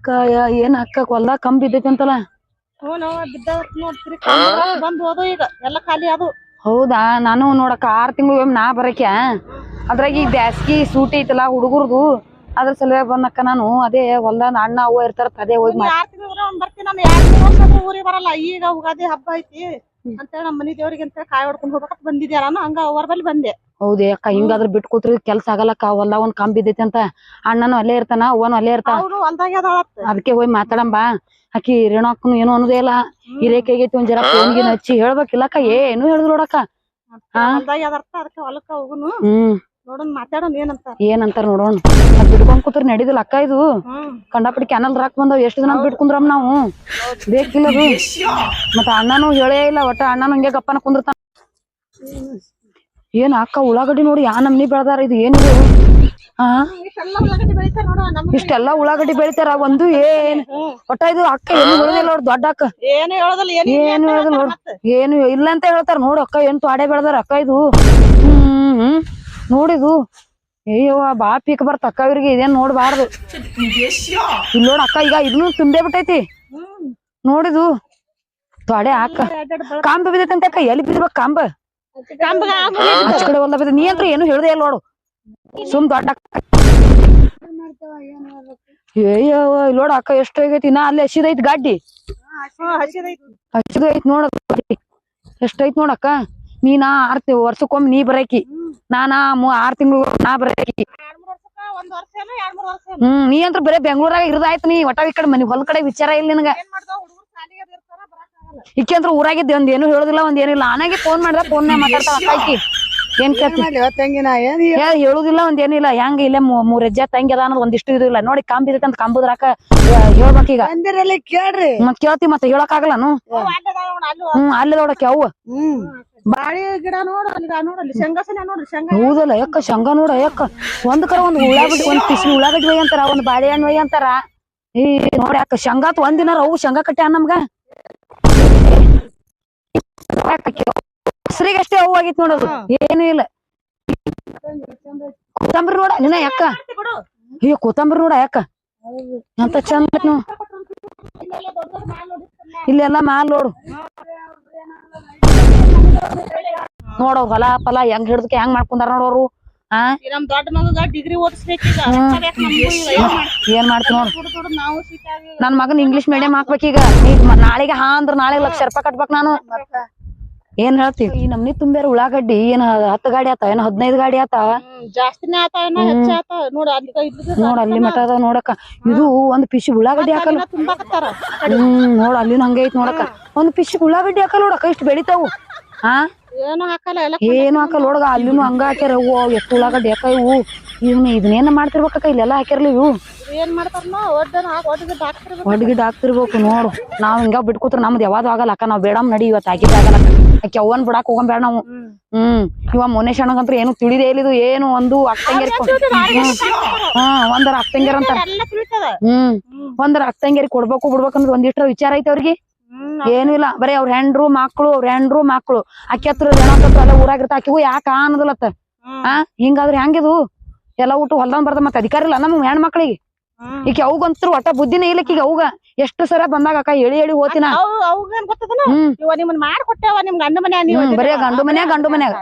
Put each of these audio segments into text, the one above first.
ಅಕ್ಕ ಯಾ- ಏನ್ ಅಕ್ಕ ಹೊಲ್ದಾಗ ಕಂಬ್ ಬಿದ್ದೈತಿ ಅಂತಲ್ಲ? ಹೋದು ಈಗ ಎಲ್ಲ ಖಾಲಿ ಅದು ಹೌದಾ? ನಾನು ನೋಡಕ್ಕ ಆರ್ ತಿಂಗಳು ನಾ ಬರಕ್ಯ ಅದ್ರಾಗ ಈಗ ಬ್ಯಾಸ್ಗಿ ಸೂಟಿ ಐತಲ್ಲ ಹುಡುಗರ್ದು ಅದ್ರ ಸಲುವಾಗಿ ಬಂದಕ್ಕ ನಾನು. ಅದೇ ಹೊಲ್ದಾಗ ಅಣ್ಣ ಅವ್ವ ಇರ್ತಾರ ಅದೇ ಹೋಗಿ ಈಗ ಉಗಾದಿ ಹಬ್ಬ ಐತಿ. ಅಂತೇಳಿ ನಮ್ಮ ಮನಿ ದೇವ್ರಿಗೆ ಅಂತ ಕಾಯಿ ಹೊಡ್ಕೊಂಡ್ ಹೋಗ್ಬೇಕಂತ ಬಂದಿದ್ದೆ ನಾನು ಹಂಗ ಅವ್ರ ಬಲ್ಲಿ ಬಂದೆ. ಹೌದ ಅಕ್ಕ ಹಿಂಗಾದ್ರ ಬಿಟ್ ಕೂತ್ರಿ ಕೆಲ್ಸ ಆಗಲ್ಲಕ್ಕ ಹೊಲ ಒಂದ್ ಕಂಬ ಬಿದ್ದೈತಿ ಅಂತ. ಅಣ್ಣನು ಅಲ್ಲೇ ಇರ್ತಾನ ಅವನು ಅಲ್ಲೇ ಇರ್ತಾನ? ಅವನು ಹೊಲ್ದಾಗ ಅದಕ್ಕೆ ಹೋಗಿ ಮಾತಾಡಂಬ. ಆಕಿ ರೇಣಕ್ಕನು ಏನು ಅನ್ನೋದೇ ಇಲ್ಲ. ಹಿರೇಕೆ ಆಗೈತಿ ಒಂದ್ ಜರ ಫೋನ್ ಗಿನ್ ಹಚ್ಚಿ ಹೇಳ್ಬೇಕಿಲ್ಲಕ್ಕ ಏನು ಹೇಳಿದ್ರು ನೋಡಕ್ಕ? ಹೊಲ್ದಾಗ ಅದಕ್ಕೆ ಹೊಲಕ್ಕ ಹೋಗುನು. ಹ್ಮ್. ನೋಡೋಣ ಮಾತಾಡೋಣ ಏನಂತ ಏನಂತಾರ ನೋಡೋಣ. ಅದ್ ಬಿಟ್ಕೊಂಡ್ ಕೂತ್ರ ನಡಿದಿಲ್ಲ ಅಕ್ಕ ಇದು. ಕಂಡಾಪಟ್ಟಿ ಕ್ಯಾನಲ್ ರಾಕ್ ಬಂದಾವ್ ಎಷ್ಟು ದಿನ ಬಿಡ್ಕೊಂಡ್ರಮ್ ನಾವು? ಬೇಕಿಲ್ಲ ಅದು. ಮತ್ತ ಅಣ್ಣನು ಹೇಳೇ ಇಲ್ಲ ಒಟ್ಟ ಅಣ್ಣನು ಹಂಗೆ ಗಪ್ಪನ ಕುಂದಿರ್ತಾನ. ಏನ್ ಅಕ್ಕ ಉಳ್ಳಾಗಡ್ಡಿ ನೋಡಿ ಯಾ ನಮ್ನಿ ಬೆಳ್ದಾರ ಇದು ಏನು ಹಾ ಇಷ್ಟೆಲ್ಲ ಉಳ್ಳಾಗಡ್ಡಿ ಬೆಳಿತಾರ ಒಂದು ಏನ್? ಒಟ್ಟ ಇದು ಅಕ್ಕ ಏನು ಹೇಳುದಿಲ್ಲ ನೋಡ್ ದೊಡ್ಡ ಅಕ್ಕ. ಏನು ಹೇಳೋದಿಲ್ಲ ಏನು ಏನು ಹೇಳುದಿಲ್ಲ ನೋಡ್. ಏನು ಇಲ್ಲ ಅಂತ ಹೇಳ್ತಾರ ನೋಡು ಅಕ್ಕ ಏನ್ ತ್ವಾಡೆ ಬೆಳ್ದಾರ ಅಕ್ಕ ಇದು? ಹ್ಮ್ ಹ್ಮ್. ನೋಡಿದು. ಅಯ್ಯವ್ವ ಬಾ ಪೀಕ್ ಬರ್ತ ಅಕ್ಕ ಇವ್ರಿಗೆ ಇದೇನ್ ನೋಡ್ಬಾರ್ದು. ಇಲ್ಲಿ ನೋಡ ಅಕ್ಕ ಈಗ ಇದನ್ನು ತುಂಬೇ ಬಿಟ್ಟೈತಿ. ನೋಡಿದು. ತೊಡೆ ಅಕ್ಕ ಕಾಂಬ ಬಿದ್ದೈತಂತೆ ಅಕ್ಕ ಎಲ್ಲಿ ಬಿದ್ಬೇಕು ಕಾಂಬ? ಕಡೆ ಬಿದ್ದ ನೀ ಅಂತ ಏನು ಹೇಳ್ದೆ ಇಲ್ಲ ನೋಡು. ಸುಮ್ ದೊಡ್ಡ ಅಕ್ಕ. ಅಯ್ಯವ್ವ ಇಲ್ಲಿ ನೋಡ ಅಕ್ಕ ಎಷ್ಟು ಆಗೈತಿ. ನಾ ಅಲ್ಲಿ ಹಸಿದೈತಿ ಗಾಡಿ ಹಸಿದೈತಿ ನೋಡ ಎಷ್ಟೈತಿ ನೋಡಕ್ಕ ನೀನಾ ಆರ್ ತಿ- ವರ್ಷಕ್ಕೊಮ್ಮೆ ನೀ ಬರಾಕಿ. ನಾನ ಆರ್ ತಿಂಗಳು ನಾ ಬರಾಕಿ. ಹ್ಮ್ ನೀ ಅಂತ ಬರೇ ಬೆಂಗ್ಳೂರಾಗ ಇರದಾಯ್ತು ನೀ ಒಟ್ಟ ಈ ಕಡೆ ಮನಿ ಹೊಲ ಕಡೆ ವಿಚಾರ ಇಲ್ಲ ನಿನಗ. ಈಕೆ ಅಂದ್ರ ಊರಾಗಿದ್ದೆ ಒಂದ್ ಏನು ಹೇಳುದಿಲ್ಲ ಒಂದ್ ಏನಿಲ್ಲ ಆನಾಗೆ ಫೋನ್ ಮಾಡಿದ ಫೋನ್ ಮಾತಾಡ್ತಾವ ಅಕ್ಕ ಆಕಿ ಏನ್ ಕೇಳ್ತಿ? ತಂಗಿನ ಏನ್ ಏ ಹೇಳುದಿಲ್ಲ ಒಂದ್ ಏನಿಲ್ಲ ಹೆಂಗ ಇಲ್ಲೇ ಮೂರ್ ಹೆಜ್ಜೆ ತಂಗಿ ಅದ ಅನ್ನೋದು ಒಂದಿಷ್ಟು ಇದು ಇಲ್ಲ. ನೋಡಿ ಕಾಂಬ್ ಇದೈತೆ ಅಂತ ಕಾಂಬುದ್ರಾಕ ಹೇಳ್ಬೇಕೀಗ ಈಗ. ಕೇಳ್ರಿ. ಮತ್ ಕೇಳ್ತಿ ಮತ್ತೆ ಹೇಳಕ್ ಆಗಲ್ಲ ಹ್ಮ್. ಅಲ್ಲಿ ನೋಡಕ್ಕೆ ಅವು. ಹ್ಮ್. ಬಾಳಿ ಗಿಡ ನೋಡು ಅಲ್ಲಿ ನೋಡು ಅಲ್ಲಿ ಶೇಂಗಾಸನೆ ನೋಡ್ರಿ ಶೇಂಗಾ ಹೌದಲ್ಲ ಯಾಕ ಶಂಗ ನೋಡ ಯಾಕ ಒಂದ್ ಕರ ಒಂದ್ ಉಳ್ಳಾಗಡ್ಡಿ ಒಂದ್ ಪಿಸಿ ಉಳ್ಳಾಗಡ್ಡಿ ಒಯ್ ಅಂತಾರ ಒಂದ್ ಬಾಳೆಹಣ್ಣು ಒಯ್ ಅಂತಾರ. ಈ ನೋಡಿ ಯಾಕ ಶಂಗಾತ್ ಒಂದ್ ದಿನ ಅವು ಶಂಗಾ ಕಟ್ಟ ನಮ್ಗ? ಹೆಸರಿಗೆ ಅಷ್ಟೇ ಅವು ಆಗಿತ್ ನೋಡೋದು ಏನು ಇಲ್ಲ. ಕೊತ್ತಂಬರಿ ನೋಡ ನಿನ್ನ ಯಾಕ? ಅಯ್ಯೋ ಕೊತ್ತಂಬರಿ ನೋಡ ಯಾಕ? ಅಂತ ಚಂದ ಐತ್ ಇಲ್ಲೆಲ್ಲ ಮಾಲ್ ನೋಡು. ನೋಡವ್ ಹೊಲ ಫಲ ಹೆಂಗ್ ಹಿಡ್ದಕ್ಕೆ ಹೆಂಗ್ ಮಾಡ್ಕೊಂಡಾರ ನೋಡೋರು ಹಾ ಈ ನಮ್ ದೊಡ್ಡ ಮಗಗ ಡಿಗ್ರಿ ಓದಿಸ್ಬೇಕೀಗ ಏನ್ ಮಾಡ್ತಿ? ನೋಡ್? ನನ್ ಮಗನ್ ಇಂಗ್ಲಿಷ್ ಮೀಡಿಯಂ ಹಾಕ್ಬೇಕೀಗ ನಾಳೆಗೆ ಹಾ ಅಂದ್ರ ನಾಳೆ ಲಕ್ಷ ರೂಪಾಯಿ ಕಟ್ಬೇಕ್ ನಾನು. ಏನ್ ಹೇಳ್ತೀವಿ ಈ ನಮ್ನಿ ತುಂಬ್ಯಾರ ಉಳ್ಳಾಗಡ್ಡಿ ಏನ್ ಹತ್ತು ಗಾಡಿ ಆತ ಏನ್ ಹದಿನೈದು ಗಾಡಿ ಆತ? ಜಾಸ್ತಿನೇ ಆತ ನೋಡು ಅಲ್ಲಿ ಇದ್ದಿದ್ದು ನೋಡ್ ಅಲ್ಲಿ ಮಠ ಅದ ನೋಡಕ್ಕ ಇದು ಒಂದ್ ಪಿಶ್ ಉಳ್ಳಾಗಡ್ಡಿ ಹಾಕಲ್. ಹ್ಮ್ ನೋಡ ಅಲ್ಲಿನ ಹಂಗೆ ಐತ್ ನೋಡಕ್ಕ ಒಂದ್ ಪಿಶ್ ಉಳ್ಳಾಗಡ್ಡಿ ಹಾಕಲ್ ನೋಡಕ್ಕ ಇಷ್ಟು ಬೆಳಿತಾವು. ಹಾ? ಏನು ಹಾಕಲ್ಲ ಎಲ್ಲ ಏನು ಹಾಕಲ್ಲ ನೋಡಗ ಅಲ್ಲಿನೂ ಹಂಗ ಹಾಕ್ಯಾರ ಹೂವು ಎಷ್ಟು ಉಳ್ಳಾಗಡ್ಡಿ ಯಾಕ ಇವು? ಇವ್ನ ಇದನ್ನೇನ ಮಾಡ್ತಿರ್ಬೇಕಕ್ಕ ಇಲ್ಲೆಲ್ಲ ಹಾಕ್ಯಾರಲ್ಲ ಇವು ಏನ್ ಮಾಡ್ತಾರ ಒಡ್ಡನ ಒಡ್ಡಿಗೆ ಹಾಕ್ತಿರ್ಬೇಕು. ಒಡ್ಗಿಡ್ ಹಾಕ್ತಿರ್ಬೇಕು ನೋಡು. ನಾವ್ ಹಿಂಗ ಬಿಟ್ಕೋತ್ರ ನಮ್ದು ಯಾವ್ದು ಆಗಲ್ಲ ಅಕ್ಕ ನಾವ್ ಬೇಡಮ್ ನಡಿ ಇವತ್ತು ಹಾಕಿದ್ ಆಗಲ್ಲ ಅಕ್ಕ. ಅವ್ವನ್ ಬಿಡಾಕ್ ಹೋಗಂಬೇಡ ನಾವು. ಹ್ಮ್. ಇವ ಮೋನೇಶ್ ಶಣಗಂತ್ರ ಏನು ತಿಳಿದೇ ಇಲ್ಲಿದು ಏನು ಒಂದು ಅಕ್ಕಂಗೇರಿ ಹಾ ಒಂದರ ಅಕ್ಕಂಗೇರ್ ಅಂತಾರ ಹ್ಮ್. ಒಂದರ ಅಕ್ಕಂಗೇರಿ ಕೊಡ್ಬೇಕು ಬಿಡ್ಬೇಕಂದ್ರೆ ಒಂದಿಷ್ಟು ಒಂದಿಷ್ಟ್ರ ವಿಚಾರ ಐತೆ ಅವ್ರಿಗೆ. ಏನು ಇಲ್ಲ. ಬರೀ ಅವ್ರ ಹೆಂಡ್ರು ಮಕ್ಳು ಅವ್ರ ಹೆಂಡ್ರು ಮಕ್ಳು. ಅಕ್ಕಿ ಹತ್ರ ಜನ ಊರಾಗ ಊರಾಗಿರ್ತ ಆಕಿಗೂ ಯಾಕ ಅನ್ನೋದಿಲ್ಲತ್ತ ಹಾ ಆ ಹಿಂಗಾದ್ರೆ ಹೆಂಗಿದು ಎಲ್ಲ ಊಟ ಹೊಲ್ದಂಗ್ ಬರ್ದ ಮತ್ತೆ ಅಧಿಕಾರ ಇಲ್ಲ ನಮ್ಮ ಹೆಣ್ ಮಕ್ಳಿಗೆ ಈಗ ಅವಗಂತೂ ಒಟ್ಟ ಬುದ್ಧಿನೇ ಇಲ್ಲ ಈಗ ಅವ್ಗ. ಎಷ್ಟು ಸರ ಬಂದಾಗ ಅಕ್ಕ ಹೇಳಿ ಹೇಳಿ ಹೋತಿನ. ನಿಮ್ ಬರೇ ಗಂಡು ಮನ್ಯಾಗ ಗಂಡು ಮನ್ಯಾಗ.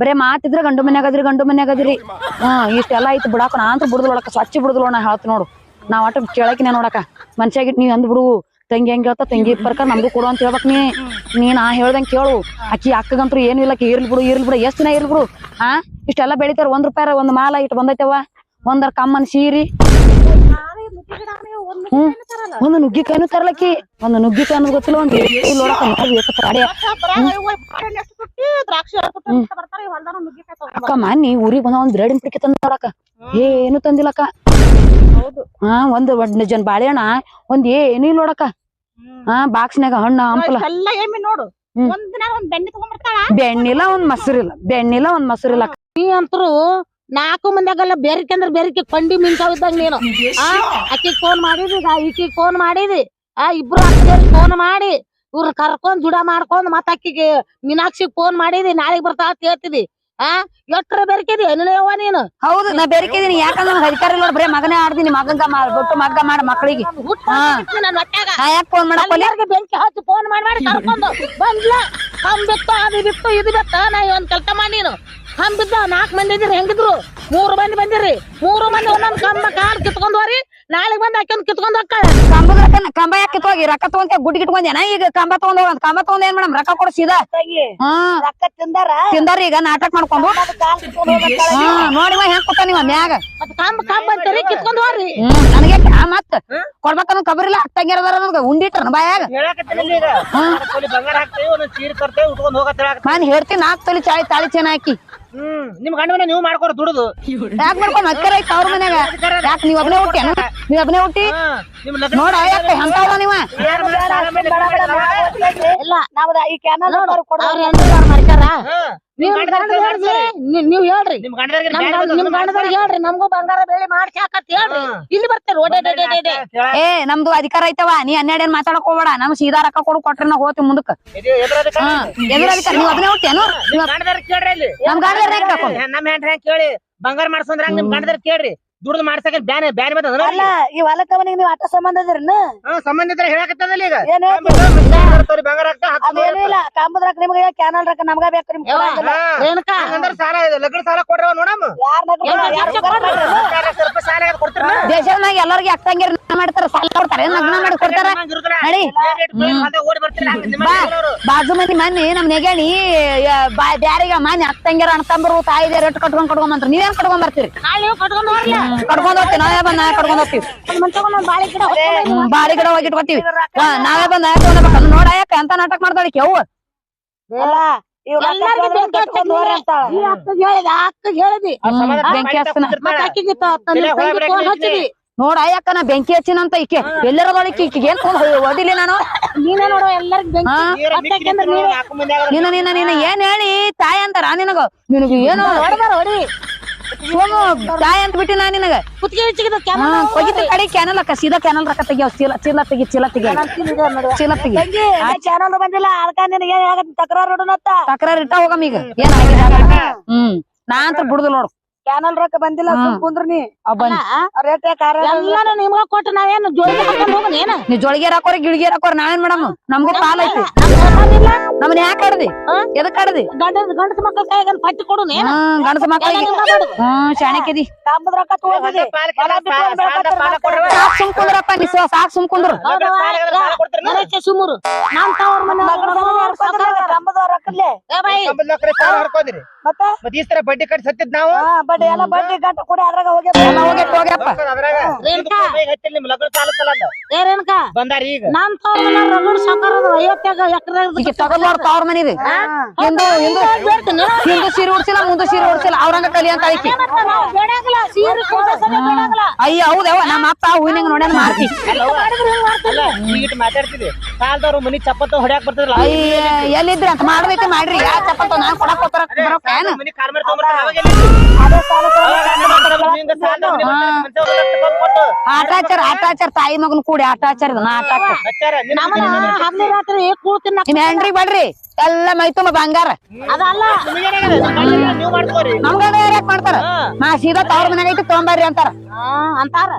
ಬರೇ ಮಾತಿದ್ರ ಗಂಡು ಮನ್ಯಾಗ ಅದ್ರಿ ಗಂಡು ಮನ್ಯಾಗ ಅದ್ರಿ. ಹಾ ಇಷ್ಟೆಲ್ಲ ಐತಿ ಬಿಡಾಕ. ನಾ ಅಂತ ಬಿಡುದ್ ನೋಡಕ ಸ್ವಚ್ಛ ಬಿಡುದ್ ನಾ ಹೇಳ್ತ ನೋಡು. ನಾ ಒಟ್ಟ ಕೇಳಕಿನ ನೋಡಕ. ಮನ್ಷ್ಯಾಗಿಟ್ ನೀವ್ ಅಂದ್ ಬಿಡು. ತಂಗಿ ಹೆಂಗ್ ಹೇಳ್ತಾ ತಂಗಿ ಪ್ರಕಾರ ನಮ್ಗೂ ಕೊಡು ಅಂತ ಹೇಳ್ಬೇಕ್ ನೀ. ನೀ ನಾ ಹೇಳ್ದಂಗ್ ಕೇಳು. ಅಕ್ಕಿ ಅಕ್ಕಗಂತೂ ಏನು ಇಲ್ಲ ಇರ್ಲಿ ಬಿಡು ಇರ್ಲಿ ಬಿಡು ಎಷ್ಟು ದಿನ ಇರ್ಲಿ ಬಿಡು. ಆ? ಇಷ್ಟೆಲ್ಲ ಬೆಳಿತಾರ ಒಂದ್ ರೂಪಾಯಿ ಒಂದ್ ಮಾಲ ಇಟ್ಟು ಬಂದೈತವ ಒಂದರ ಕಮ್ಮನ್ ಸೀರಿ. ಹ್ಮ್. ಒಂದು ನುಗ್ಗಿಕಾಯಿನೂ ತರ್ಲಕ್ಕಿ ಒಂದು ನುಗ್ಗಿಕಾಯಿ ಅನ್ನೋದು ಗೊತ್ತಿಲ್ಲ ಒಂದು ನೋಡಕ್ಕೆ ನೋಡಕ ನೋಡಿ ಎಷ್ಟು ತಾಡೆ ದ್ರಾಕ್ಷಿ ಹರ್ಕೊತ ಬರ್ತಾರ ಈ ಹೊಲ್ದಾನ ನುಗ್ಗಿಕಾಯಿ ತಗೊಂಡ್ ಅಕ್ಕ ಮನ್ನಿ ಊರಿಗೆ ಬಂದ ಒಂದ್ ಬ್ರೆಡ್ ಪಿಡಿಕೆ ತಂದ ಏನು ತಂದಿಲ್ಲಕ್ಕ ಹಾ ಒಂದ್ ಒಂದ್ ಜನ್ ಬಾಳೆಹಣ್ಣ? ಒಂದ್ ಏನು ಇಲ್ಲ ನೋಡಕ್ಕ. ಹಾ ಬಾಕ್ಸ್ನ್ಯಾಗ ಹಣ್ಣ ಹಂಪಲ. ಎಲ್ಲ ನೋಡು. ಹ್ಮ್. ಒಂದ್ ದಿನ ಒಂದ್ ಬೆಣ್ಣೆ ತಗೊಂಡ್ಬರ್ತಾಳ ಬೆಣ್ಣಿಲ್ಲ ಒಂದ್ ಮೊಸರಿಲ್ಲ. ಬೆಣ್ಣಿಲ್ಲ ಒಂದ್ ಮೊಸರಿಲ್ಲ. ಅಕ್ಕ. ನೀ ಅಂತರು ನಾಲ್ಕು ಮಂದಿಯಾಗಲ್ಲ ಬೇರಿಕೆ ಅಂದ್ರೆ ಬೇರಿಕೆ. ಕಂಡಿ ಮಿಂಚಾವ್ ಇದ್ದಂಗ ನೀನು. ಆ ಅಕ್ಕಿಗ್ ಫೋನ್ ಮಾಡಿದಿ ಈಕಿಗ್ ಫೋನ್ ಮಾಡಿದಿ. ಆ ಇಬ್ರು ಅಕ್ಕಿ ಫೋನ್ ಮಾಡಿ. ಇವ್ರ ಕರ್ಕೊಂಡ್ ಜುಡ ಮಾಡ್ಕೊಂಡ್ ಮತ್ತ ಅಕ್ಕಿಗೆ ಮೀನಾಕ್ಷಿಗ್ ಫೋನ್ ಮಾಡಿದಿ. ನಾಳೆಗ್ ಬರ್ತಾ ಅಂತ ಹೇಳ್ತಿದಿ. ಆ? ಎಟ್ರ ಬೆರಕಿದಿ? ಯವ್ವ ನೀನು? ಹೌದು ನಾ ಬೆರಕಿದೀನಿ. ಯಾಕಂದ್ರೆ ನನಗೆ ಅಧಿಕಾರ ಇಲ್ಲ ನೋಡ್ ಬರೇ ಮಗನೇ ಆಡ್ತೀನಿ ಮಗಂಗ ಮಾ- ಬಿಟ್ಟು ಮಗ್ಗ ಮಾಡ ಮಕ್ಕಳಿಗೆ ಹುಟ್ಟ ಹಾ. ನನ್ನ ಹೊಟ್ಯಾಗ. ನಾ ಯಾಕೆ ಫೋನ್ ಮಾಡಕ್ ಹೋಗ್ಲಿ? ಎಲ್ಲಾರ್ಗೆ ಬೆಂಕಿ ಹಚ್ಚಿ ಫೋನ್ ಮಾಡಿ ಮಾಡಿ ಕರ್ಕೊಂಡು ಬಂದ್ಲ. ಹಮ್ ಬಿತ್ತು ಅದು ಬಿತ್ತು ಇದು ಬಿತ್ತ. ನಾ ಒಂದ್ ಕೆಲಸ ಮಾಡಿ ನೀನು. ಹಮ್ ಬಿದ್ದ ನಾಲ್ಕು ಮಂದಿ ಇದ್ರಿ ಹೆಂಗಿದ್ರು? ಮೂರು ಮಂದಿ ಬಂದಿರಿ. ಮೂರು ಮಂದಿ ಒಂದೊಂದು ಕಮ್ಮ ಕಾಡ್ ಕಿತ್ಕೊಂಡ್ ಹೋರಿ. ನಾಳೆಗ್ ಬಂದ್ ಹಾಕೊಂಡ್ ಕಿತ್ಕೊಂಡ್ ಹೋಗ್ತಾಳೆ ಕಂಬದ ರೊಕ್ಕ ಕಂಬ ಯಾಕೆ ಕಿತ್ತೋಗಿ ರೊಕ್ಕ ತಗೊಂಡ್ ಗುಡ್ ಗಿಟ್ಕೊಂಡೇನ ಈಗ ಕಂಬ ತಗೊಂಡ್ ಹೋಗ ಕಂಬ ತಗೊಂಡ್ ಏನ್ ಮೇಡಮ್? ರೊಕ್ಕ ಕೊಡು ಸೀದಾ. ಹ್ಮ್ ರೊಕ್ಕ ತಿಂದಾರ? ತಿಂದಾರಿ ಈಗ ನಾಟಕ ಮಾಡ್ಕೊಂಡು. ಹ್ಮ್ ನೋಡಿ ಹೆಂಗ್ ಕೊಟ್ಟ ನೀವ ಮ್ಯಾಗ. ಕಂಬ ಕಂಬ ಅಂತೀರಿ ಕಿತ್ಕೊಂಡ್ ಹ್ಮ್ ನನಗೆ ಮತ್ ಕೊಡ್ಬೇಕನ್ನೋ ಕಬರಿಲ್ಲ ಹತ್ತಂಗಿರದಾರ ನನಗ ಉಂಡಿಟ್ರ ಬಾಯಾಗ. ನಾನ್. ಹೇಳ್ತೀನಿ ನಾಲ್ಕು ತೊಲಿ ಚಾಯ್ ತಾಳಿ ಚೇನ ಹಾಕಿ. ಹ್ಮ್. ನಿಮ್ ಗಂಡ ಮನೆ ನೀವು ಮಾಡ್ಕೊರ ದುಡುದು. ಯಾಕ್ ಮಾಡ್ಕೊಂಡ್ ಅಕ್ಕರ ಐತಿ ಅವ್ರ ಮನ್ಯಾಗ ಯಾಕೆ ನೀವ್ ಒಬ್ನೇ ಹುಟ್ಟಿಯನ ನೀವ್ ಒಬ್ನೇ ಹುಟ್ಟಿ? ಹಾ, ನಿಮ್ ಲಗ್ನ ನೋಡ ಯಾಕೆ ಎಂತವ್ರ ನೀವ? ಯಾರ್ ಮನೆ ಸಾಲ ಮೇಲೆ ಇಲ್ಲ ನಾವ್ ಈ ಕ್ಯಾನಲ್ ಅವ್ರ ನೀವ್. ನೀವ್- ನೀವ್ ಹೇಳ್ರಿ. ನಿಮ್ ಗಂಡದವ್ರಿಗೆ ಹೇಳ್ರಿ. ನಮಗೂ ಬಂಗಾರ ಬೆಳಿ ಮಾಡ್ಸಿ ಹಾಕತ್ ಹೇಳ್ರಿ ಇಲ್ಲಿ ಬರ್ತೀರಿ ಓಡೇ ಏ ನಮ್ದು ಅಧಿಕಾರ ಐತವ ನೀ ಹನ್ನೆರಡು ಏನ್ ಮಾತಾಡಕ್ ಹೋಗ್ಬೇಡ. ನಮ್ ಸೀದಾ ರೊಕ್ಕ ಕೊಡು ಕೊಟ್ರಿ ನಾ ಹೋಗ್ತೀವಿ ಮುಂದಕ್ಕ. ಎದುರ ಅಧಿಕಾರ ನೀವ್ ಅದನ್ನೇ ನಿಮ್ ಕೇಳಿ? ಬಂಗಾರ ಮಾಡ್ಸಂದ್ರ ನಿಮ್ ಗಂಡದವ್ರಿಗೆ ಕೇಳ್ರಿ. ದುಡ್ದು ಮಾಡ್ಸಕ ಬ್ಯಾನ್ ಬ್ಯಾನ್ ಬಂದ ಅಲ್ಲ ಈ ಹೊಲಕ್ಕ ಮನೆಗೆ ನೀವು ಆಟ ಸಂಬಂಧ ಇದ್ರನ್ನ ಸಂಬಂಧ ಇದ್ರೆ ಹೇಳಕತ್ತದಲ್ಲ ಈಗ? ಏನ್ ತೊಲಿ ಬಂಗಾರ ಹಾಕ್ತಾ ಹತ್ತು ಅದೇನು ಇಲ್ಲ ಕಾಂಬದ್ ರೊಕ್ಕ ನಿಮ್ಗೆ ಕ್ಯಾನಲ್ ರೊಕ್ಕ ನಮ್ಗ ಬೇಕು ನಿಮ್ಗೆ. ರೇಣುಕಾ. ಹಂಗಂದ್ರ ಸಾಲ ಇದೆ ಲಗ್ನ ಸಾಲ ಕೊಡ್ರಿ ನೋಡಮ್ಮ ಯಾರ್ ನಗ್ರ- ದೇಶದಾಗ ಎಲ್ಲರಿಗೆ ಅಕ್ಕಂಗಿರ್ ಮಾಡ್ತಾರ ಸಾಲ ಕೊಡ್ತಾರೆ ನಗ್ನ ಮಾಡಿ ಕೊಡ್ತಾರ? ನಡಿ. ಬಾಜು ಮಂದಿ ಮನ್ನಿ ನಮ್ ನೆಗಣಿ ಬ್ಯಾರಿಗೆ ಮನ್ನಿ ಅಕ್ಕಂಗಿರ ಅಣ್ತಂಬರು ತಾಯಿ ರೇಟ್ ಕಟ್ಕೊಂಡ್ ಕಟ್ಕೊಂಡ್ ಬಂತ್ರ ನೀವೇನ್ ಕಟ್ಕೊಂಡ್ ಬರ್ತೀರಿ? ಕಟ್ಕೊಂಡ್ ಹೋಗ್ತೀವಿ ನಾವೇ ಬಂದ್ ನಾವೇ ಕಟ್ಕೊಂಡ್ ಹೋಗ್ತೀವಿ. ಬಾಳಿ ಗಿಡ ಹೋಗಿ ಇಟ್ಕೊತೀವಿ. ಹಾ, ನಾವೇ ಬಂದ್ ನಾಯಕ ನೋಡ ಯಾಕ ಎಂತ ನಾಟಕ ಮಾಡ್ತಾಳೆ ಕೆವ್ವ ನೋಡ ಅಯ್ಯಕ್ಕ ನಾ ಬೆಂಕಿ ಹಚ್ಚಿನಂತ ಈಕೆ. ಎಲ್ಲರದೊಳಗೆ ಈಕಿಗೆ ಏನ್ ನಾನು. ನೀನ ನೋಡ ಎಲ್ಲರಿಗೂ. ನಿನ್ನ ನಿನ್ನ ನಿನ್ನ ಏನ್ ಹೇಳಿ ತಾಯಿ ಅಂತಾರ? ನಿನಗ. ನಿನಗ ಏನು ಹೊಡ್ದಾರ ಹೊಡಿ. ತಾಯಿ ಅಂತ ಬಿಟ್ಟಿ ನಾ ನಿನಗ. ಕುತ್ತಿಗೆ ಕ್ಯಾನಲ್ ಕಡೆ ಕ್ಯಾನಲ್ ಅಕ್ಕ ಸೀದಾ ಕ್ಯಾನಲ್ ರೊಕ್ಕ ತೆಗಿಯೋ ಚೀಲ ಚೀಲ ತೆಗಿ ಚೀಲ ತೆಗಿ. ಚೀಲ ತೆಗಿ. ಚಾನಲ್ ಬಂದಿಲ್ಲ ಅದಕ್ಕ ನಿನಗೆ ಏನಾಗತ್ತೆ ತಕರಾರು ತಕರಾರ್ ಇಟ್ಟ ಹೋಗಮ್ ಈಗ. ಏನಾಗಿದೆ ಹ್ಮ್. ನಾ ಅಂತ ಬಿಡುದಿಲ್ಲ ನೋಡು. ಕ್ಯಾನಲ್ ರೊಕ್ಕ ಬಂದಿಲ್ಲ ಕುಂದ್ರ ನೀ ರೇಟ್ ಎಲ್ಲಾನು ನಿಮ್ಗ ಕೊಟ್ಟು ನಾವೇನು ಜೋಡಿ ಹಾಕೊಂಡ್ ಹೋಗೋಣ ಏನ? ನೀ ಜೋಳಿಗೆ ಹಾಕೋರಿ ಗಿಳಿಗೆ ಹಾಕೋರಿ ನಾವೇನ್ ಮಾಡಮ್ ನಮ್ಗೂ ಪಾಲ ಐತಿ. ನಮ್ಮನ್ನ ಯಾಕೆ ಆಡದಿ? ಎದಕ್ ಆಡದಿ? ಗಂಡ ಗಂಡಸ ಮಕ್ಕಳ ಕೈಗೆ ಪಟ್ಟಿ ಕೊಡು ನೀನು ಗಂಡಸ ಮಕ್ಕಳಿಗೆ ಹ್ಮ್ ಶಾಣಕ್ಯದಿ ರೊಕ್ಕ ಕೊಡ್ರಿ. ಸಾಕ್ ಸುಮ್ ಕುಂದ್ರಪ್ಪ ನೀ ಸಾಕ್ ಸುಮ್ ಕುಂದ್ರು. ಸುಮುರು. ನಾನ್ ತವ್ರ ಮನೆ ಕಾಂಬದ ಮತ್ತೆ? ಈ ತರ ಬಡ್ಡಿ ಕಟ್ಟಿ ಸತ್ತಿದ್ ನಾವು? ಬಡ್ಡಿ ಎಲ್ಲ ಬಡ್ಡಿ ಕಟ್ಟ ಕೊಡಿ ಅದ್ರಾಗ ಹೋಗಿ ಎಲ್ಲ ಹೋಗ್ಯಪ್ಪ. ಹೋಗ್ಯಪ್ಪ ಅದ್ರಾಗ ನಿಮ್ ಲಗ್ನ ಸಾಲ ಸಲ ಅಂದ. ಏ ಬಂದಾರ ಈಗ. ನಾನ್ ತವ್ರ ಮನೆ ರಗಡ್ ಸಾಕಾರ ಐವತ್ತಾಗ ಎಕರೆ ತವ್ರ ಹಿಂದೂ ಹಿಂದು. ಹಿಂದು ಸೀರೆ ಉಡ್ಸಿಲ್ಲ ಮುಂದೆ ಸೀರೆ ಉಡ್ಸಿಲ್ಲ. ಅವ್ರಂಗ ಕಲಿ ಅಂತ ಐತಿ ಅಯ್ಯ ಹೌದವ ನಮ್ಮ ಅಪ್ಪ ಹೂವಿನಂಗ ನೋಡ್ಯಾನ ಮಾತಾಡ್ತಿದ್ವಿ ಮನಿ ಚಪ್ಪತ್ತ ಹೊಡ್ಯಾಕ್ ಬರ್ತಿದ್ರಲ್ಲ ಅಯ್ಯ ಎಲ್ಲಿದ್ರಿ ಅಂತ ಮಾಡ್ಬೇಕು ಮಾಡ್ರಿ. ಯಾ ಚಪ್ಪತ್ತ ನಾನ್ ಕೊಡಕ್ ಹೋಗ್ತಾರ ಮನಿ ಕಾರ್ ತಗೊಂಡ್ಬರ್ತಾರೆ, ಅವಾಗ ಎಲ್ಲಿ? ಅವಾಗ ಅಣ್ಣ ಬರ್ತಾರೆ, ಹಿಂಗ ಸಾಲದವ್ರು ಮನಿ ಬರ್ತಾರೆ, ಮನುಷ್ಯ ಅವ್ರು ಲಕ್ಷ ರೂಪಾಯಿ ಕೊಟ್ಟು ಆಟ ಆಚಾರ ಆಟ ಆಚಾರ ತಾಯಿ ಮಗನ್ ಕೂಡಿ ಆಟಾಚಾರ ಆಚಾರ ನಾ ಆಟ ಆಚಾರ ಹಚ್ಚಾರ, ನಿನ್ನ ರಾತ್ರಿ ಕೂಳ್ತಿನ ಹೆಂಡ್ರಿ ಬಡ್ರಿ ಎಲ್ಲ ಮೈತುಂಬ ಬಂಗಾರ. ಅದಲ್ಲ. ನಿಮಗೇನಾಗಿದೆ? ನಿಮ್ಮ ಗಂಡನಿಗೆ ನೀವು ಮಾಡ್ಕೋರಿ. ನಮ್ಗ ಯಾಕೆ ಮಾಡ್ತಾರ? ನಾ ಸೀದಾ ತವ್ರ ಮನೆಗೆ ಐತಿ ತೊಗೊಂಬರ್ರಿ ಅಂತಾರ. ಅಂತಾರ.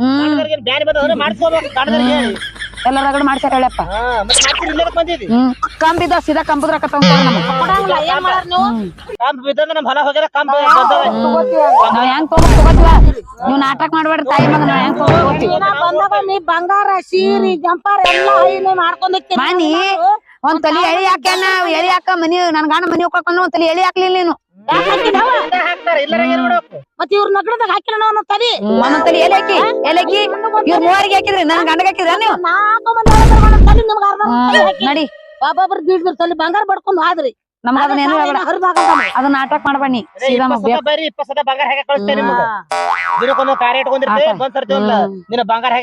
ಎಲ್ಲ ರಗಡ್ ಮಾಡ್ಸ್ಯಾರ ಹೇಳಪ್ಪ ಹ್ಮ್. ಕಂಬಿದ ಸೀದಾ ಕಂಬದ ರೊಕ್ಕ ನೀವು? ಕಂಬ ಕಂಬ ಹೆಂಗ್ ತಗೋತೀವ ನಾಟಕ ಮಾಡ್ಬೇಡ್ರಿ ತಾಯಿ ಮಗ ನಾವ್ ಹೆಂಗ್ ತಗೊಂಡ್ ತಗೋತೀವಿ ಬಂದಾಗ ನೀ ಬಂಗಾರ ಸೀರಿ ಜಂಪಾರ ಎಲ್ಲ ಐನೇ ಮಾಡ್ಕೊಂಡ್ ಹೋಗ್ತೀನಿ ಮಾನಿ ಒಂದ್ ತಲಿ ಎಳಿ ಹಾಕ್ಯಾನ ಎಳಿ ಹಾಕ ಮನಿ ನನ್ ಗಂಡ ಮನಿ ಹೋಗ್ಕೊಂಡ್ ಒಂದ್ ತಲಿ ಎಳಿ ಹಾಕ್ಲಿಲ್ಲ ನೀನು. ಮತ್ ಇವ್ರ ನಗಡದಾಗ ಹಾಕಿಲ್ಲ ಒಂದ್ ತಲಿ. ಒಂದ್ ತಲಿ ಎಲೆ ಹಾಕಿ ಎಲೆ ಹಾಕಿ. ಇವ್ರ ಮೂವರಿಗೆ ಹಾಕಿದ್ರಿ ನನ್ ಗಂಡಗ ಹಾಕಿದ್ರ ನೀವು? ನಡಿ. ಒಬ್ಬೊಬ್ರು ದೀಡ್ ದೀಡ್ ತಲಿ ಬಂಗಾರ ಬಡ್ಕೊಂಡ್ ಹಾದ್ರಿ. ನಮ್ಗ ಅದನ್ನ ಏನು ಹೇಳ್ಬೇಡ ಹರಿದಾಗಂತಾನೆ ಅದನ್ನ ನಾಟಕ ಮಾಡ್ಬಣ್ಣಿ ಸೀದಾ ಬಂಗಾರ ಹಾಕಿ ಕಳಿಸ್ತೇನೆ ನಿಮ್ಗೆ. ದಿನಕ್ಕೊಂದು ಕಾರ್ಯ ಇಟ್ಕೊಂಡಿರ್ತೇವೆ. ಆತ. ಬಂದ್ ಸರ್ತಿ ಇಲ್ಲ ನಿನ್ನ ಬಂಗಾರ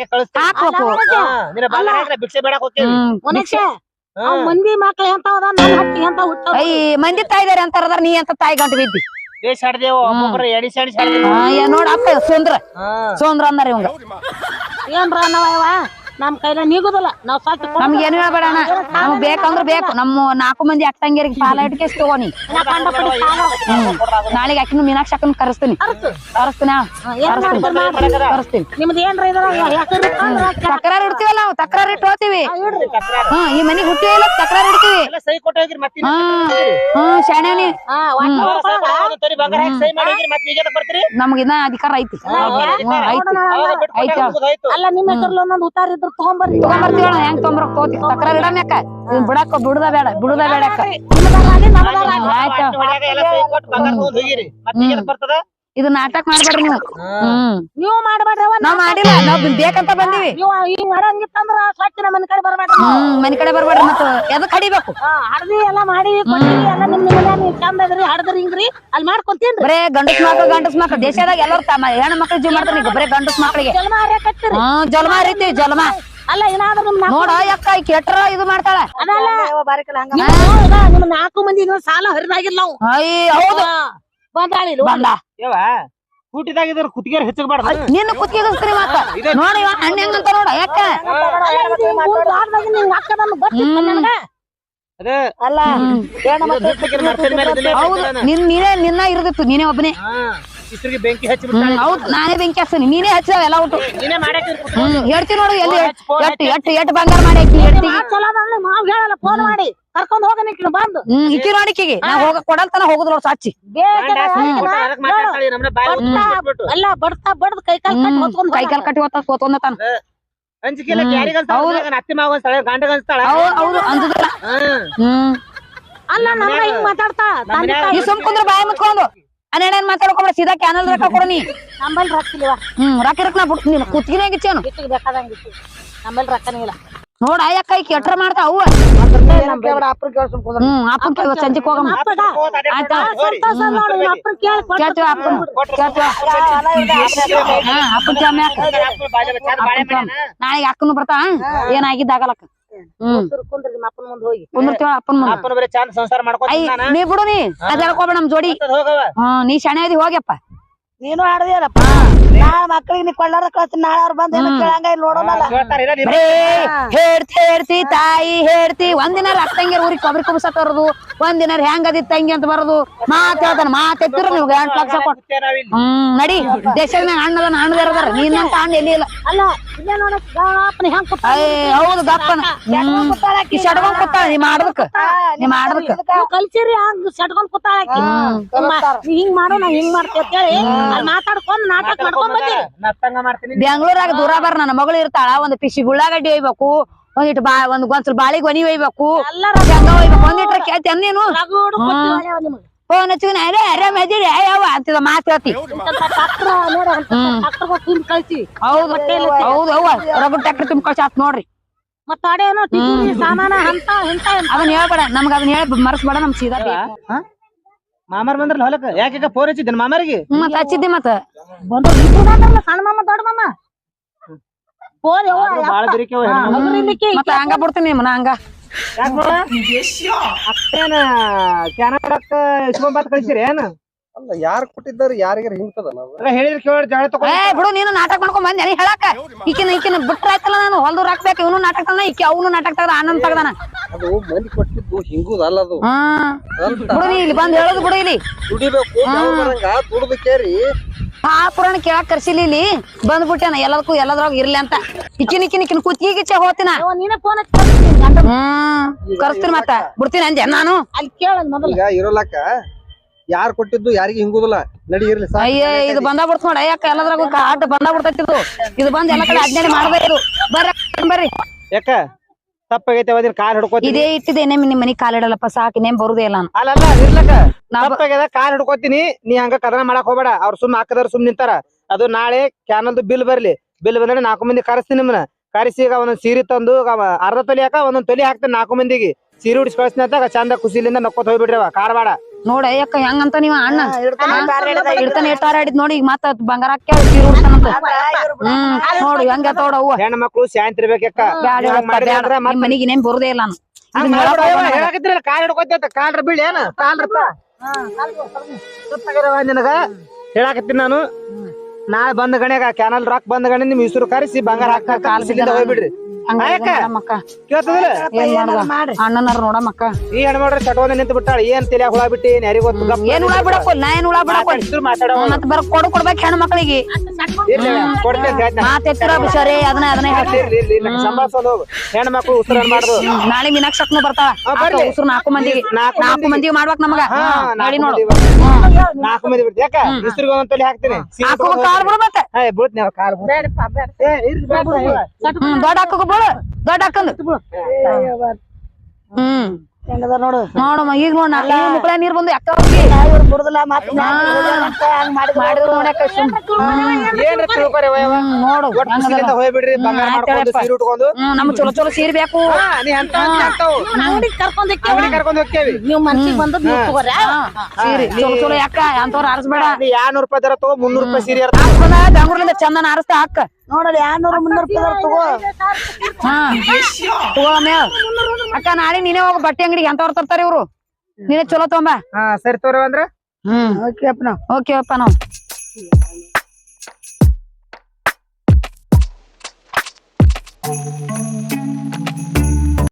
ನಿನ್ನ ಬಂಗಾರ ಹಾಕಿ ಭಿಕ್ಷೆ ಬೇಡಕ್ ಮಂದಿ ಮಕ್ಳು ಎಂತ ಅದ ನನ್ ಹಟ್ಟಿ ಎಂತ ಹುಟ್ಟ ಅಯ್ಯ ಮಂದಿ ತಾಯಿದಾರೆ ಅಂತಾರದಾರ ನೀ ಅಂತ ತಾಯಿ ಗಂಟ ಬಿದ್ದಿ ದೇಶ ಹಾಡ್ದೇವು ಒಬ್ಬೊಬ್ರು ಎಡಿ ಸೆಡಿ ಆ, ಏ ನೋಡ ಅಪ್ಪ ಸುಂದ್ರ. ಸುಂದ್ರ ಅಂದಾರ ಇವಂಗ. ಏನ್ರ ನಾವ ನಮ್ ಕೈಲ ನೀಗುದಿಲ್ಲ. ನಾವ್ ಕೊಡ್ತೀವಿ. ನಮ್ಗೆ ಏನು ಹೇಳ್ಬೇಡ ನಾವು ಬೇಕಂದ್ರೆ ಬೇಕು. ನಮ್ಮ ನಾಲ್ಕು ಮಂದಿ ಅಕ್ಕಂಗಿರಿಗೆ ಪಾಲ ಇಟ್ಕೆ ತಗೋನಿ ಸಾಲ. ಹ್ಮ್. ನಾಳೆಗೆ ಅಕ್ಕಿನ ಮೀನಾಕ್ಷಿ ಅಕ್ಕನ ಕರೆಸ್ತೀನಿ. ಕರೆಸ್ತೀನಿ ನಿಮ್ದು ಏನ್ರ ಇದ್ರ? ಇಡ್ತೀವಲ್ಲ ನಾವು? ತಕರಾರು ಇಟ್ಟು ಹೋಗ್ತೀವಿ. ಹ್ಮ್ ಈ ಮನೆಗೆ ಹುಟ್ಟಿ ಇಲ್ಲ ತಕರಾರು ಇಡ್ತೀವಿ. ಮತ್ತೆ ಹ್ಮ್. ಹ್ಮ್ ಶಾಣ್ಯಾನಿ. ಹಾ ಶಾಣಿ ನಮ್ಗಿನ್ನ ಬಂಗಾರ ಹಾಕಿ ಮಾಡಿ ಮತ್ತೆ ಈಗ ಬರ್ತೀರಿ? ನಮ್ಗ ಇನ್ನ ಅಧಿಕಾರ ಐತಿ. ಐತಿ. ಅಲ್ಲ ನಿಮ್ಮ ಹೆಸರು ಒಂದೊಂದು ಉತ್ತಾರ ಇದ್ರ ತಗೊಂಬರ್ರಿ ತಗೊಂಬರ್ತೀವಿ ಅಣ್ಣ ಹೆಂಗ್ ತೊಂಬರಕ್ ತಗೋತಿ ತಕರಾರ್ ಇಡಮ್ಯಾಕ ಬಿಡಾಕ ಬಿಡುದ ಬೇಡ ಬಿಡುದ ಬೇಡ ಆಯ್ತು. ಇದು ನಾಟಕ ಮಾಡ್ಬೇಡ್ರಿ ನೀವು. ಹ್ಮ್. ನೀವು ಮಾಡ್ಬೇಡ್ರಿ ಅವ ನಾವ್ ಮಾಡಿಲ್ಲ ನಾವ್ ಬೇಕಂತ ಬಂದಿವಿ. ನೀವು ಈಗ ಮಾಡಂಗಿತ್ತಂದ್ರ ಸ್ವಚ್ಛ ನಮ್ಮ ಮನೆ ಕಡೆ ಬರ್ಬೇಡ್ರಿ ಹ್ಮ್ ಮನಿ ಕಡೆ ಬರ್ಬೇಡ್ರಿ ಮತ್ತ ಎದಕ್ ಹಡಿಬೇಕು? ಹಡದಿ ಎಲ್ಲಾ ಮಾಡಿ ಕೊಟ್ಟಿವಿ ಎಲ್ಲ ನಿಮ್ ಚಂದ ಇದ್ರಿ ಹಡ್ದ್ರಿ ಹಿಂಗ್ರಿ ಅಲ್ಲಿ ಮಾಡ್ಕೊಂತೀನ್ರಿ. ಬರೇ ಗಂಡಸ್ ಮಕ್ಳು ಗಂಡಸ್ ಮಕ್ಳು. ದೇಶದಾಗ ಎಲ್ಲರೂ ತಮ್ಮ ಹೆಣ್ಣು ಮಕ್ಳು ಜೀವ ಮಾಡ್ತಾರೆ ಈಗ ಬರೇ ಗಂಡಸ್ ಮಕ್ಳಿಗೆ. ಜನ್ಮ ಹರಿಯಕತ್ತೀರಿ ಹ್ಮ್ ಜಲ್ಮ ರೀತಿ ಜಲ್ಮ. ಅಲ್ಲ ಏನಾದ್ರೂ ನಿಮ್ ನೋಡ ಅಕ್ಕ ಈ ಕೆಟ್ರ ಇದು ಮಾಡ್ತಾಳ. ಅದಲ್ಲ ನಿಮ್ ನಾಲ್ಕು ಮಂದಿ ಸಾಲ ಹರಿದಾಗಿಲ್ಲ ನಾವು. ಅಯ್ಯ ಹೌದು. ಬಂದಾಳಿ ಬಂದ. ಯವ್ವ ಕೂಟಿದಾಗ ಇದ್ರ ಕುತ್ತಿಗೆ ನಿನ್ನ ಮತ್ತ ನೋಡಿ ಇವ ಅಣ್ಣ ಹೆಂಗಂತ ನೋಡ ಯಾಕ? ಅಲ್ಲ ನಿನ್ನ. ನೀನೇ. ನಿನ್ನ ಇರದಿತ್ತು ನೀನೇ ಒಬ್ಬನೇ. ಹಾ, ಇಸ್ರಿಗೆ ಬೆಂಕಿ ಹಚ್ಚಿ ಹೌದು ನಾನೇ ಬೆಂಕಿ ನೀನೇ ಹಚ್ಚಿದಾವ ಎಲ್ಲ ಒಟ್ಟು ನೀನೇ ಮಾಡಾಕಿರ್ ಹ್ಮ್ ಹೇಳ್ತೀನಿ ನೋಡು ಎಲ್ಲಿ ಎಟ್ಟು ಎಟ್ಟು ಎಟ್ಟು ಬಂಗಾರ ಮಾಡಿ ಚಲೋ ಮಾವ್ ಹೇಳಲ್ಲ ಫೋನ್ ಮಾಡಿ. ಕರ್ಕೊಂಡ್ ಹೋಗ ನಿಕ್ಕಿನ ಬಂದು. ಹ್ಮ್ ಇಕ್ಕಿ ನೋಡಿಕಿಗೆ ನಾ ಹೋಗ ಕೊಡಲ್ತನ ಹೋಗುದ್ ನೋಡ್ ಸಾಚಿ. ಅಲ್ಲ ಬಡ್ತಾ ಬಡ್ದು ಕೈ ಕಟ್ಟಿ ಕಟ್ ಹೊತ್ಕೊಂಡ್ ಕೈ ಕಾಲ್ ಕಟ್ಟಿ ಹೊತ್ತ ಸೋತೊಂದ ತಾನ. ಇಲ್ಲ ಯಾರಿಗ ಅತ್ತಿ ಮಾವ ಅನ್ಸ್ತಾಳೆ ಗಂಡಗ ಅನ್ಸ್ತಾಳ ಹೌದು ಹೌದು ಅಂಜುದಿಲ್ಲ. ಹ್ಮ್ ಹ್ಮ್. ಅಲ್ಲ ನಮ್ಮ ಹಿಂಗ್ ಮಾತಾಡ್ತಾ ತಂದೆ ಬಾಯ್ ನೀ ಸುಮ್ ಕುಂದ್ರ ಬಾಯಿ ಮುಚ್ಕೊಂಡು ಅನೇನ್ ಮಾತಾಡ್ಕೊಂಡ್ರೆ ಸೀದಾ ಕ್ಯಾನಲ್ ರೊಕ್ಕ ಕೊಡ ನೀ ನಮ್ಮಲ್ಲಿ ರೊಕ್ಕಿಲ್ವ ಹ್ಮ್ ರೊಕ್ಕ ಇರಕ್ ನಾ ಬಿಡ್ತೀನಿ ಕುತ್ತಿಗೆ ಗಿಚ್ಚೇನು ಇಟ್ಟಿಗೆ ಬೇಕಾದಂಗ ಇಟ್ಟು ನಮ್ಮಲ್ಲಿ ರೊಕ್ಕನೇ ಇಲ್ಲ ನೋಡ ಅಯ್ಯಕ್ಕ ಈ ಕೆಟ್ರ ಮಾಡ್ತಾವ ಕೇಳ ಹ್ಮ್ ಅಪ್ಪನ್ ಕೈ ಸಂಜೆ ಹೋಗಮ್ಮ ಆಯ್ತಾ ಅಪ್ಪನ್ ಕೇಳಿ ಕೇಳ್ತೀವ ಅಪ್ಪನ್ ಕೇಳ್ತೀವ ಹಾ ಅಪ್ಪನ್ ಕೇಳ್ಮ ನಾಳೆಗೆ ಅಕ್ಕನು ಬರ್ತಾ ಏನಾಗಿದ್ದಾಗಲಕ್ಕ ಕುಂದ್ರಿ ನಿಮ್ಮ ಅಪ್ಪನ ಮುಂದೆ ಹೋಗಿ. ಕುಂದಿರ್ತೀವ ಅಪ್ಪನ್ ಮುಂದೆ. ಅಪ್ಪನ ಬರೀ ಚಂದ ಸಂಸಾರ ಐ ಮಾಡ್ಕೊತ ನೀ ಬಿಡು ನೀ. ನಮ್ ಜೋಡಿ. ಹೋಗವ? ಹ್ಮ್ ನೀ ಶಣೆ ಅದಿ ಹೋಗ್ಯಪ್ಪ. ನೀನು ಆಡದಿಯಲ್ಲಪ್ಪ? ನಾಳೆ ಮಕ್ಕಳಿಗೆ ನೀ ಕೊಳ್ಳಾರ ಕಳ್ಸಿ ನಾಳೆ ಅವ್ರು ಬಂದ್ ಏನು ಕೇಳಂಗ ಇಲ್ಲಿ ಬರೇ ಹೇಳ್ತಿ ಹೇಳ್ತಿ ತಾಯಿ ಹೇಳ್ತಿ. ಒಂದಿನ ಅತ್ತಂಗಿರ ಊರಿಗೆ ಕೊಬ್ಬರಿ ಕುಬ್ಸ ತರೋದು ಒಂದಿನ ಹೆಂಗದಿ ತಂಗಿ ಅಂತ ಬರೋದು. ಮಾತ್ ಹೇಳ್ತಾನ ಮಾತ್ ಎತ್ತಿರ ನೀವು ಎಂಟು ಲಕ್ಷ ಕೊಟ್ಟು ಹ್ಮ್ ನಡಿ. ದೇಶದ ಮ್ಯಾಗ ಅಣ್ಣದ ಅಣ್ಣದ ಇರದಾರ ನೀನಂತ ಅಣ್ಣ ಎಲ್ಲಿ ಇಲ್ಲ. ಅಲ್ಲ ಹೌದು ಗಪ್ಪನ. ಸಡ್ಕೊಂಡ್ ಕೂತಾಳ ನೀ ಮಾಡ್ದಕ್ ನೀ ಮಾಡ್ದಕ್ ಕಲ್ಸಿರಿ ಹಂಗ್ ಸಟ್ಕೊಂಡ್ ಕೂತಾಳ ಹಿಂಗ್ ಮಾಡೋ ನಾ ಹಿಂಗ್ ಮಾಡ್ತೇವೆ ಅಂತ ಹೇಳಿ. ಅಲ್ಲಿ ಮಾತಾಡ್ಕೊಂಡ್ ನಾಟಕ ಮಾಡ್ಕೊಂಡ್ ಬಂದಿರಿ. ನತ್ತಂಗ ಮಾಡ್ತೀನಿ. ಬೆಂಗಳೂರಾಗ ದೂರ ಬರ ನನ್ನ ಮಗಳು ಇರ್ತಾಳ ಒಂದ್ ಪಿಸಿ ಉಳ್ಳಾಗಡ್ಡಿ ಒಯ್ಬೇಕು ಒಂದಿಟ್ಟು ಬಾ ಒಂದ್ ಗೊಂಚಲ್ ಬಾಳಿಗೆ ಒನಿ ಒಯ್ಬೇಕು. ಶೇಂಗಾ ಒಯ್ಬೇಕು ಒಂದಿಟ್ರ ಕೇಳ್ತಿ ಅನ್ನೇನು. ಫೋನ್ ಹಚ್ಚಿ ಅರೆ ಆರಾಮ್ ಅದಿರಿ ಯಾವ ಅಂತಿದ ಮಾತ್ ಹೇಳ್ತಿ. ಇಂಥಂಥ ಟ್ರಾಕ್ಟರ್ ನೋಡ ಟ್ರಾಕ್ಟರ್ ತುಂಬ ಕಳ್ಸಿ. ಹೌದು ಹೌದು ಅವ್ವ ರಗಡ್ ಟ್ಯಾಕ್ಟರ್ ತುಂಬ ಕಳ್ಸಿ ಆತ್ ನೋಡ್ರಿ. ಮತ್ತ ಅಡೇನೋ ಟಿವಿ ಸಾಮಾನ ಅಂತ ಇಂತ ಹೇಳ್ಬೇಡ ನಮ್ಗ ಅದನ್ನ ಹೇಳಿ ಮರ್ಸ್ಬೇಡ ನಮ್ ಸೀದಾ ಬೇಕು. ಮಾಮಾರ್ ಬಂದ್ರಲ್ಲ ಹೊಲಕ್ಕ ಯಾಕೆ ಫೋನ್ ಹಚ್ಚಿದ್ದೇನೆ ಮಾಮಾರಿಗೆ? ಮತ್ ಹಚ್ಚಿದ್ದಿ ಮತ್ತ? ಬಂದ್ರು ಇಬ್ರು ಮಾತಾಡ್ಲ ಸಣ್ಣ ಮಾಮ ದೊಡ್ಡ ಮಾಮ. ಫೋನ್ ಯವ್ವ ಬಾಳ ಮತ್ತ ಹಂಗ ಬಿಡ್ತೀನಿ ಮನ ಹಂಗ. ಕ್ಯಾನಡಕ್ಕ ಇಸ್ಕೊಂಬತ್ ಕಳ್ಸಿರಿ ಏನ? ಅಲ್ಲ ಯಾರು ಕೊಟ್ಟಿದ್ದಾರೆ ಯಾರಿಗಾರ ಹಿಂಗ್ತದ ನಾವು? ಹೇಳಿದ್ರೆ ಕೇಳಿ ಜಾಳ ತಗೋ ಏ ಬಿಡು ನೀನು ನಾಟಕ ಮಾಡ್ಕೊಂಡ್ ಬಂದೆ ನೀ ಹೇಳಾಕ ಈಕಿನ ಈಕಿನ ಬಿಟ್ರ ಆಯ್ತಲ್ಲ ನಾನು ಹೊಲ್ದೂರ್ ಹಾಕ್ಬೇಕು ಇವನು ನಾಟಕ ತಗದ ಈಕಿ ಅವನು ನಾಟಕ ತಗದ ಆನಂದ್ ತಗದಾನ. ಅದು ಮಂದಿ ಕೊಟ್ಟಿದ್ದು ಹಿಂಗುದಲ್ಲ ಅದು. ಹ್ಮ್ ಬಿಡು ನೀ ಇಲ್ಲಿ ಬಂದ್ ಹೇಳೋದು ಬಿಡು ಇಲ್ಲಿ. ದುಡಿಬೇಕು ಬರಂಗ ದುಡ್ದು ಕೇರಿ. ಆ ಪುರಾಣ ಕೇಳಾಕ್ ಕರ್ಸಿಲಿ ಇಲ್ಲಿ. ಬಂದ್ಬಿಟ್ಟೇನ ಎಲ್ಲದಕ್ಕೂ ಎಲ್ಲದ್ರಾಗ ಇರ್ಲಿ ಅಂತ. ಇಕ್ಕಿನ ಇಕ್ಕಿನ ಇಕ್ಕಿನ ಕುತ್ತಿಗೆ ಗಿಚ್ಚೆ ಹೋತಿನ ಯವ್ವ ಫೋನ್ ಹ್ಮ್. ಕರ್ಸ್ತೀನಿ ಮತ್ತ. ಬಿಡ್ತೀನಿ ಅಂಜೆ ನಾನು. ಅಲ್ಲಿ ಕೇಳ ಮೊದಲು. ಈಗ ಇರೋಲಕ್ಕ. ಯಾರು ಕೊಟ್ಟಿದ್ದು ಯಾರಿಗೂ ಹಿಂಗುದಿಲ್ಲ. ನಡಿ ಇರ್ಲಿ ಸಾಕ್. ಅಯ್ಯ ಇದು ಬಂದ ಬಿಡ್ತ ನೋಡ. ಯಾಕ ಎಲ್ಲದ್ರಾಗ ಬಂದ ಬಿಡ್ತೈತಿ ಇದು. ಇದು ಬಂದ್ ಎಲ್ಲ ಕಡೆ ಅಜ್ಞಾನ ಮಾಡ್ದೆ ಇದು. ಬರ್ರಿ ಬರ್ರಿ. ಯಾಕ? ತಪ್ಪಾಗೈತೆ ಅವದಿನ ಕಾರ್ ಹಿಡ್ಕೋತೀನಿ. ಇದೇ ಇಟ್ಟಿದೆ ನೇಮ್ ಮನಿ ಕಾಲಿಡಲ್ಲಪ್ಪ ಸಾಕು ನೇಮ್ ಬರುದೇ ಇಲ್ಲ ನಾನು. ಅಲ್ಲಲ್ಲ ಇರ್ಲಕ್ಕ. ನಾ ಬ- ತಪ್ಪಾಗ್ಯದ ಕಾಲ್ ಹಿಡ್ಕೋತೀನಿ. ನೀ ಹಂಗ ಕದನ ಮಾಡಕ್ ಹೋಗ್ಬೇಡ. ಅವ್ರ ಸುಮ್ ಹಾಕದಾರ ಸುಮ್ ನಿಂತಾರ. ಅದು ನಾಳೆ ಕ್ಯಾನಲ್ದು ಬಿಲ್ ಬರ್ಲಿ. ಬಿಲ್ ಬಂದ್ರೆ ನಾಲ್ಕು ಮಂದಿ ಕರೆಸ್ತೀನಿ ನಿಮ್ಮನ್ನ ಕರೆಸಿ ಈಗ ಒಂದೊಂದ್ ಸೀರೆ ತಂದು ಅವ ಅರ್ಧ ತೊಲಿ ಹಾಕ ಒಂದೊಂದ್ ತೊಲಿ ಹಾಕ್ತೀನಿ ನಾಲ್ಕು ಮಂದಿಗೆ. ಸೀರೆ ಉಡಿಸಿ ಕಳಿಸ್ತೀನಿ ಅಂತ ಚಂದ ಖುಷಿಲಿಂದ ನಕ್ಕೋತ ಹೋಗ್ಬಿಡ್ರಿ ಅವ. ಕಾರವಾಡ ನೋಡ ಯಾಕ ಹೆಂಗಂತ ನೀವ ಅಣ್ಣ? ಇಡ್ತಾನೆ ಇಟ್ಟಾರ ಆಡಿದ್ ನೋಡಿ ಈಗ ಮತ್ತ ಬಂಗಾರ ಹ್ಮ್ ನೋಡು ಹೆಂಗ ತೋಡ ಅವ್ವ. ಹೆಣ್ಣ ಮಕ್ಳು ಶಾಂತಿ ಇರ್ಬೇಕಕ್ಕ ಹಂಗ್ ನಿಮ್ ಮನಿಗೆ ಇನ್ನೇನ್ ಬರುದೇ ಇಲ್ಲ ನಾನು. ಹಂಗ್ ಮಾಡ್ಬೇಡ ಯವ್ವ, ಹೇಳಾಕತ್ತೀರಲ್ಲ, ಕಾಲ್ ಹಿಡ್ಕೋತ ಕಾಲ್ರ ಬೀಳಿ ಏನ? ಕಾಲ್ರಪ್ಪ ಗೊತ್ತಾಗ್ಯದವ ನಿನಗ? ಹೇಳಾಕತ್ತೀನಿ ನಾನು. ನಾಳೆ ಬಂದ ಗಣ್ಯಾಗ ಕ್ಯಾನಲ್ ರಾಕ್ ಬಂದ ಗಣ್ಯ ನಿಮ್ ಹೆಸರು ಕರೆಸಿ ಬಂಗಾರ ಹಾಕ ಕಾಲ್ ಸಿಗಿಂದ ಹೋಗ್ಬಿಡ್ರಿ. ಹಂಗ? ಮಾಡಮ್ಮಕ್ಕ ಕೇಳ್ತದಿಲ್ಲ? ಮಾಡ್ರಿ. ಅಣ್ಣನಾರ ನೋಡಮ್ಮಕ್ಕ ಈ ಹೆಣ್ಮಾಡ್ರಿ ಚಟವಂದ ನಿಂತು ಬಿಟ್ಟಾಳ? ಏನ್ ತಲೆ ಹುಳ ಬಿಟ್ಟಿ? ಏನ್ ಯಾರಿಗ್ ಗೊತ್ತು? ಗಪ್ಪ ಏನ್ ಹುಳ ಬಿಡಪ್ಪ ನಾ ಏನ್ ಹುಳ ಬಿಡಪ್ಪ? ಮಾತಾಡವ. ಮತ್ ಬರ ಕೊಡು ಕೊಡ್ಬೇಕು ಹೆಣ್ಣು ಮಕ್ಕಳಿಗೆ ಹೇಳ್ದ್ನ. ಬಿಷಾರಿ ಅದನ್ನ ಅದನ್ನ ಸಂಭಾಳ್ಸೋದು ಹೆಣ್ಣು ಮಕ್ಳು ಉಸಿರ ಮಾಡ್ದು? ನಾಳೆ ಮೀನಾಕ್ಷಕ್ನು ಬರ್ತಾವ ಉಸಿರು ನಾಲ್ಕು ಮಂದಿಗೆ. ನಾಲ್ಕು ನಾಲ್ಕು ಮಂದಿಗೆ ಮಾಡ್ಬೇಕ್ ನಮಗ. ನಾಳೆ ನೋಡಿ ನಾಲ್ಕು ನೋಡು. ಮಂದಿ ಬರ್ತಾರೆ. ನಾಲ್ಕು ಮಂದಿ ಬಿಡ್ತಿ ಯಾಕ? ಇಸ್ರಿಗೆ ಒಂದೊಂದ್ ತಲೆ ಹಾಕ್ತೀನಿ. ಸೀರೆ ಹಾಕೋ ತಗೊಂಡ್ ಕಾಲ್ ಬಿಡು ಮತ್ತೆ ಏ, ಬೀಳ್ತೀನಿ ಅವ್ರ್ ಕಾಲ್ ಬೀಳ್ತೀನಿ. ಬೇಡಪ್ಪ ಬೇಡ. ಏ, ಇರ್ಲಿ ಬೇಡ, ಬೇಡ. ಹ್ಮ್ ದೊಡ್ಡ ಹಾಕೋ ಬಿಡು ದೊಡ್ಡ ಹಾಕಂದು. ಹ್ಮ್. ಹೆಂಗದ ನೋಡು? ನೋಡಮ್ಮ ಈಗ ನೋಡ್ ನೀರ್ ಬಂದು ಅಕ್ಕ ಹೋಗಿ ಇವ್ರು ಮತ್ತೆ ಮಾಡಿದ್ರು ನೋಡಕ್ಕ ಏನ್ರಿ ತಿಳ್ಕೊರಿ ನೋಡು ಹೋಗ್ಬಿಡ್ರಿ ಬಂಗಾರ ಮಾಡ್ಕೊಂಡು ಸೀರೆ ಉಟ್ಕೊಂಡು. ನಮ್ ಚಲೋ ಚಲೋ ಬೇಕು. ಕರ್ಕೊಂಡ್ ಅಂಗಡಿ ಕರ್ಕೊಂಡ್ ಹೋಗ್ತೇವಿ. ನೀವು ಮನ್ಸಿಗೆ ಬಂದದ್ ನೀವ್ ತಗೋರಿ ಸೀರೆ ಚಲೋ ಚಲೋ ಯಾಕ? ಅಂತವ್ರ ಆರಿಸ್ಬೇಡ. ನೀ ಎರಡ್ನೂರ್ ರೂಪಾಯಿ ದರ ತಗೋ ಮುನ್ನೂರ್ ರೂಪಾಯಿ ಸೀರೆ ಹಾಕ್ಬಂದ ಚಂದನ ಆರಿಸ್ತಾ ಹಾಕ. ನೋಡಲಿ ಎರಡ್ನೂರು ಮುನ್ನೂರು ರೂಪಾಯಿ ತಗೋ. ಹಾ. ಅಕ್ಕ ನಾಳೆ ನೀನೇ ಹೋಗ ಬಟ್ಟೆ ಅಂಗಡಿಗೆ ಎಂತವ್ರು ತರ್ತಾರೆ ಇವ್ರು? ನೀನೇ ಚಲೋ ತಗೊಂಬ. ಹಾ ಸರಿ ತೋರಿ ಅಂದ್ರ ಹ್ಮ್. ಓಕೆ ಅಪ್ಪ ನಾವು. ಓಕೆ ಅಪ್ಪ ನಾವು.